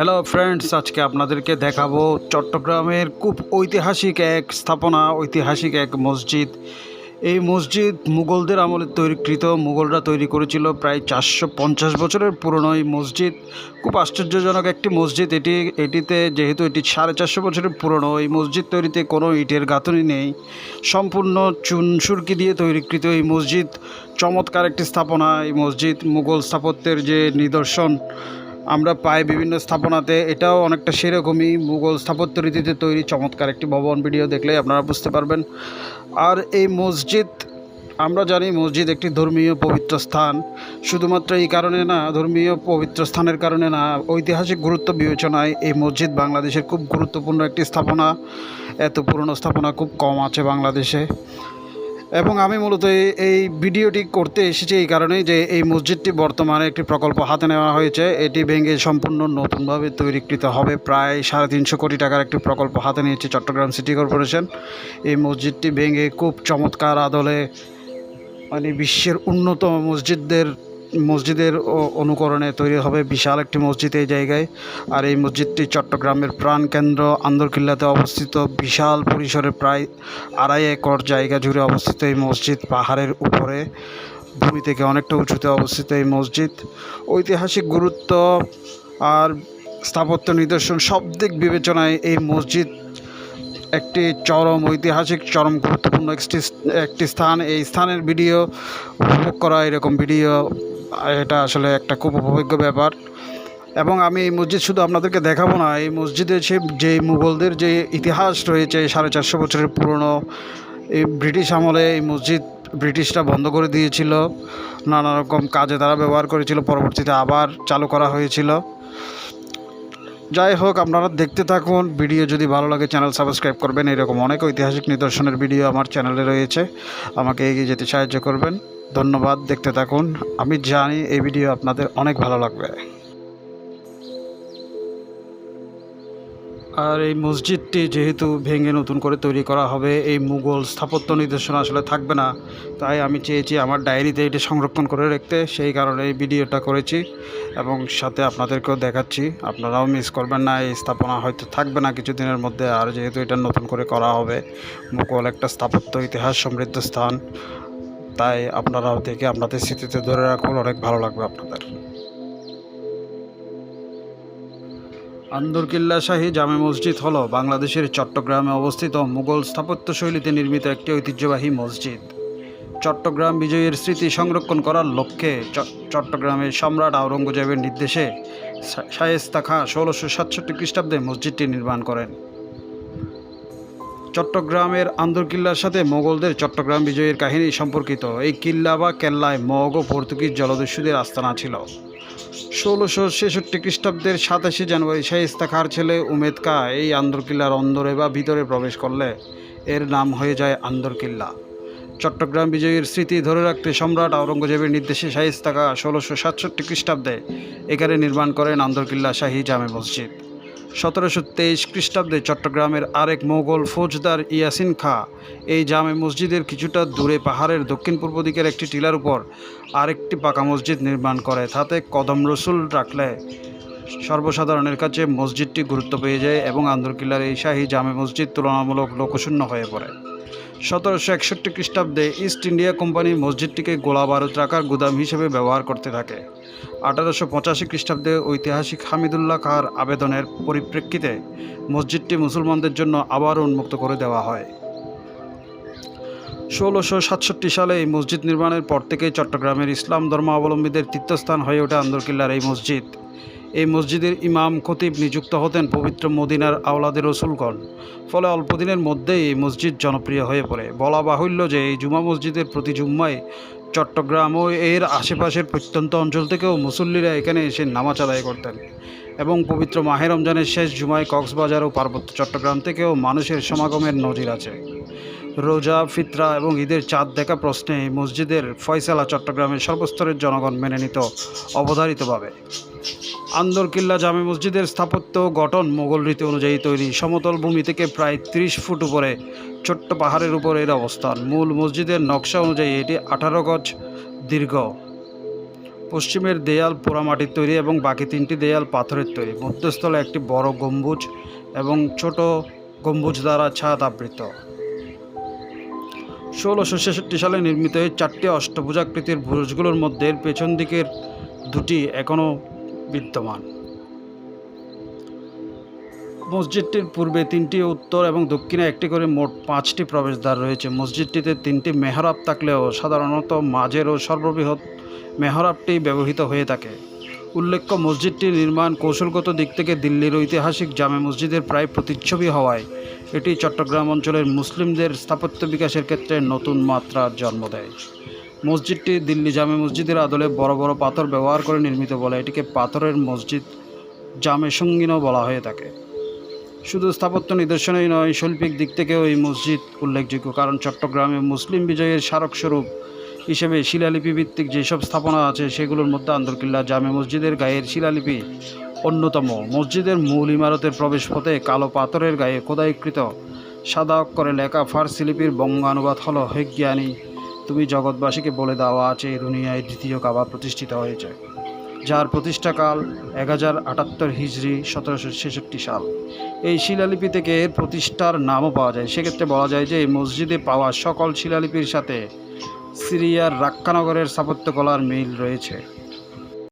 Hello friends আজকে আপনাদেরকে দেখাবো চট্টগ্রামের খুব ঐতিহাসিক এক স্থাপনা, ঐতিহাসিক এক মসজিদ। এই মসজিদ মুঘলদের আমলে তৈরিকৃত। মুঘলরা তৈরি করেছিল প্রায় চারশো পঞ্চাশ বছরের পুরনো এই মসজিদ। খুব আশ্চর্যজনক একটি মসজিদ এটি। এটিতে যেহেতু এটি সাড়ে চারশো বছরের পুরনো, এই মসজিদ তৈরিতে কোনো ইটের গাঁথনি নেই। সম্পূর্ণ চুন সুরকি দিয়ে তৈরিকৃত এই মসজিদ। চমৎকার একটি স্থাপনা। এই মসজিদ মুঘল স্থাপত্যের যে নিদর্শন আমরা পাই বিভিন্ন স্থাপনাতে। এটাও অনেকটা সেরকমই মুঘল স্থাপত্য রীতিতে তৈরি চমৎকার একটি ভবন ভিডিও দেখলেই আপনারা বুঝতে পারবেন। আর এই মসজিদ, আমরা জানি মসজিদ একটি ধর্মীয় পবিত্র স্থান। শুধুমাত্র এই কারণে না, ধর্মীয় পবিত্র স্থানের কারণে না, ঐতিহাসিক গুরুত্ব বিবেচনায় এই মসজিদ বাংলাদেশের খুব গুরুত্বপূর্ণ একটি স্থাপনা। এত পুরনো স্থাপনা খুব কম আছে বাংলাদেশে। এবং আমি মূলত এই- ভিডিওটি করতে এসেছি এই কারণেই যে এই মসজিদটি বর্তমানে একটি প্রকল্প হাতে নেওয়া হয়েছে। এটি ভেঙে সম্পূর্ণ নতুনভাবে তৈরিকৃত হবে। প্রায় সাড়ে তিনশো কোটি টাকার একটি প্রকল্প হাতে নিয়েছে চট্টগ্রাম সিটি কর্পোরেশন। এই মসজিদটি ভেঙে খুব চমৎকার আদলে মানে বিশ্বের উন্নত মসজিদদের মসজিদের অনুকরণে তৈরি হবে বিশাল একটি মসজিদ এই জায়গায়। আর এই মসজিদটি চট্টগ্রামের প্রাণকেন্দ্র আন্দরকিল্লাতে অবস্থিত বিশাল পরিসরে প্রায় আড়াই একর জায়গা জুড়ে অবস্থিত এই মসজিদ। পাহাড়ের উপরে, ভূমি থেকে অনেকটা উঁচুতে অবস্থিত এই মসজিদ। ঐতিহাসিক গুরুত্ব আর স্থাপত্য নিদর্শন সব দিক বিবেচনায় এই মসজিদ একটি চরম ঐতিহাসিক, চরম গুরুত্বপূর্ণ একটি একটি স্থান। এই স্থানের ভিডিও উপভোগ করা এরকম ভিডিও, এটা আসলে একটা খুব উপভোগ্য ব্যাপার। এবং আমি এই মসজিদ শুধু আপনাদেরকে দেখাবো না, এই মসজিদে সে যে মুঘলদের যে ইতিহাস রয়েছে সাড়ে চারশো বছরের পুরনো, এই ব্রিটিশ আমলে এই মসজিদ ব্রিটিশরা বন্ধ করে দিয়েছিল। নানা রকম কাজে তারা ব্যবহার করেছিল, পরবর্তীতে আবার চালু করা হয়েছিল। যাই হোক, আপনারা দেখতে থাকুন। ভিডিও যদি ভালো লাগে, চ্যানেল সাবস্ক্রাইব করবেন। এরকম অনেক ঐতিহাসিক নিদর্শনের ভিডিও আমার চ্যানেলে রয়েছে। আমাকে এগিয়ে যেতে সাহায্য করবেন। ধন্যবাদ, দেখতে থাকুন। আমি জানি এই ভিডিও আপনাদের অনেক ভালো লাগবে। আর এই মসজিদটি যেহেতু ভেঙে নতুন করে তৈরি করা হবে, এই মুঘল স্থাপত্য নিদর্শন আসলে থাকবে না। তাই আমি চেয়েছি আমার ডায়েরিতে এটি সংরক্ষণ করে রাখতে, সেই কারণে এই ভিডিওটা করেছি এবং সাথে আপনাদেরকেও দেখাচ্ছি। আপনারাও মিস করবেন না, এই স্থাপনা হয়তো থাকবে না কিছুদিনের মধ্যে, আর যেহেতু এটা নতুন করে করা হবে, মুঘল একটা স্থাপত্য ইতিহাস সমৃদ্ধ স্থান, তাই আপনারাও দেখে আপনাদের স্মৃতিতে ধরে রাখুন, অনেক ভালো লাগবে আপনাদের। আন্দরকিল্লা শাহী জামে মসজিদ হল বাংলাদেশের চট্টগ্রামে অবস্থিত মুঘল স্থাপত্য শৈলীতে নির্মিত একটি ঐতিহ্যবাহী মসজিদ। চট্টগ্রাম বিজয়ের স্মৃতি সংরক্ষণ করার লক্ষ্যে চট্টগ্রামের সম্রাট আওরঙ্গজেবের নির্দেশে শায়েস্তা খাঁ ষোলোশো সাতষট্টি খ্রিস্টাব্দে মসজিদটি নির্মাণ করেন। চট্টগ্রামের আন্দরকিল্লার সাথে মোগলদের চট্টগ্রাম বিজয়ের কাহিনী সম্পর্কিত এই কিল্লা বা কেল্লায় মগ ও পর্তুগিজ জলদস্যুদের আস্তানা ছিল। ষোলোশো ছেষট্টি খ্রিস্টাব্দের সাতাশে জানুয়ারি শাহিস্তা খার ছেলে উমেদ কা এই আন্দরকিল্লার অন্দরে বা ভিতরে প্রবেশ করলে এর নাম হয়ে যায় আন্দরকিল্লা। চট্টগ্রাম বিজয়ীর স্মৃতি ধরে রাখতে সম্রাট আওরঙ্গজেবের নির্দেশে শাহিস্তা খা ষোলোশো সাতষট্টি খ্রিস্টাব্দে এখানে নির্মাণ করেন আন্দরকিল্লা শাহী জামে মসজিদ। সতেরোশো তেইশ খ্রিস্টাব্দে চট্টগ্রামের আরেক মোগল ফৌজদার ইয়াসিন খা এই জামে মসজিদের কিছুটা দূরে পাহাড়ের দক্ষিণ পূর্ব দিকের একটি টিলার উপর আরেকটি পাকা মসজিদ নির্মাণ করে। তাতে কদম রসুল রাখলে সর্বসাধারণের কাছে মসজিদটি গুরুত্ব পেয়ে যায় এবং আন্দরকিল্লার এই শাহী জামে মসজিদ তুলনামূলক লোকশূন্য হয়ে পড়ে। সতেরোশো একষট্টি খ্রিস্টাব্দে ইস্ট ইন্ডিয়া কোম্পানি মসজিদটিকে গোলা বারুদ রাখার গুদাম হিসেবে ব্যবহার করতে থাকে। আঠারোশো পঁচাশি খ্রিস্টাব্দে ঐতিহাসিক হামিদুল্লাহ খাঁর আবেদনের পরিপ্রেক্ষিতে মসজিদটি মুসলমানদের জন্য আবার উন্মুক্ত করে দেওয়া হয়। ষোলোশো সাতষট্টি সালে এই মসজিদ নির্মাণের পর থেকে চট্টগ্রামের ইসলাম ধর্মাবলম্বীদের তীর্থস্থান হয়ে ওঠে আন্দরকিল্লার এই মসজিদ। এই মসজিদের ইমাম খতিব নিযুক্ত হতেন পবিত্র মদিনার আওলাদের রসুলগণ। ফলে অল্প দিনের মধ্যেই এই মসজিদ জনপ্রিয় হয়ে পড়ে। বলা বাহুল্য যে এই জুমা মসজিদের প্রতি জুম্মায় চট্টগ্রাম ও এর আশেপাশের প্রত্যন্ত অঞ্চল থেকেও মুসল্লিরা এখানে এসে নামাজ আদায় করতেন এবং পবিত্র মাহে রমজানের শেষ জুমায় কক্সবাজার ও পার্বত্য চট্টগ্রাম থেকেও মানুষের সমাগমের নজির আছে। রোজা, ফিতরা এবং ঈদের চাঁদ দেখা প্রশ্নে মসজিদের ফয়সালা চট্টগ্রামের সর্বস্তরের জনগণ মেনে নিত অবধারিতভাবে। আন্দরকিল্লা জামে মসজিদের স্থাপত্য গঠন মোগল রীতি অনুযায়ী তৈরি। সমতল ভূমি থেকে প্রায় ত্রিশ ফুট উপরে ছোট্ট পাহাড়ের উপর এর অবস্থান। মূল মসজিদের নকশা অনুযায়ী এটি আঠারো গজ দীর্ঘ। পশ্চিমের দেয়াল পোড়ামাটির তৈরি এবং বাকি তিনটি দেয়াল পাথরের তৈরি। মধ্যস্থলে একটি বড় গম্বুজ এবং ছোট গম্বুজ দ্বারা ছাদ আবৃত। ষোলোশো ছেষট্টি সালে নির্মিত এই চারটি অষ্টভুজাকৃতির বুরুজগুলোর মধ্যে পেছন দিকের দুটি এখনও বিদ্যমান। মসজিদটির পূর্বে তিনটি, উত্তর এবং দক্ষিণে একটি করে মোট পাঁচটি প্রবেশদ্বার রয়েছে। মসজিদটিতে তিনটি মেহরাব থাকলেও সাধারণত মাঝের ও সর্ববৃহৎ মেহরাবটি ব্যবহৃত হয়ে থাকে। উল্লেখ্য, মসজিদটির নির্মাণ কৌশলগত দিক থেকে দিল্লির ঐতিহাসিক জামে মসজিদের প্রায় প্রতিচ্ছবি হওয়ায় এটি চট্টগ্রাম অঞ্চলের মুসলিমদের স্থাপত্য বিকাশের ক্ষেত্রে নতুন মাত্রার জন্ম দেয়। মসজিদটি দিল্লি জামে মসজিদের আদলে বড় বড় পাথর ব্যবহার করে নির্মিত বলে এটিকে পাথরের মসজিদ জামে সঙ্গীনও বলা হয়ে থাকে। শুধু স্থাপত্য নিদর্শনেই নয়, শৈল্পিক দিক থেকেও এই মসজিদ উল্লেখযোগ্য, কারণ চট্টগ্রামে মুসলিম বিজয়ের স্মারকস্বরূপ হিসেবে শিলালিপি ভিত্তিক যেসব স্থাপনা আছে, সেগুলোর মধ্যে আন্দরকিল্লা জামে মসজিদের গায়ের শিলালিপি অন্যতম মসজিদের মূল ইমারতের প্রবেশপথে কালো পাথরের গায়ে খোদাইকৃত সাদা অক্ষরে লেখা ফার্সি লিপির বঙ্গানুবাদ হলো হে জ্ঞানী, তুমি জগৎবাসীকে বলে দেওয়া আছে দুনিয়ায় দ্বিতীয় কাবা প্রতিষ্ঠিত হয়েছে, যার প্রতিষ্ঠাকাল এক হাজার আটাত্তর হিজড়ি সতেরোশো ছেষট্টি সাল। এই শিলালিপি থেকে এর প্রতিষ্ঠার নামও পাওয়া যায়। সেক্ষেত্রে বলা যায় যে এই মসজিদে পাওয়া সকল শিলালিপির সাথে সিরিয়ার রাক্কানগরের স্থাপত্যকলার মিল রয়েছে।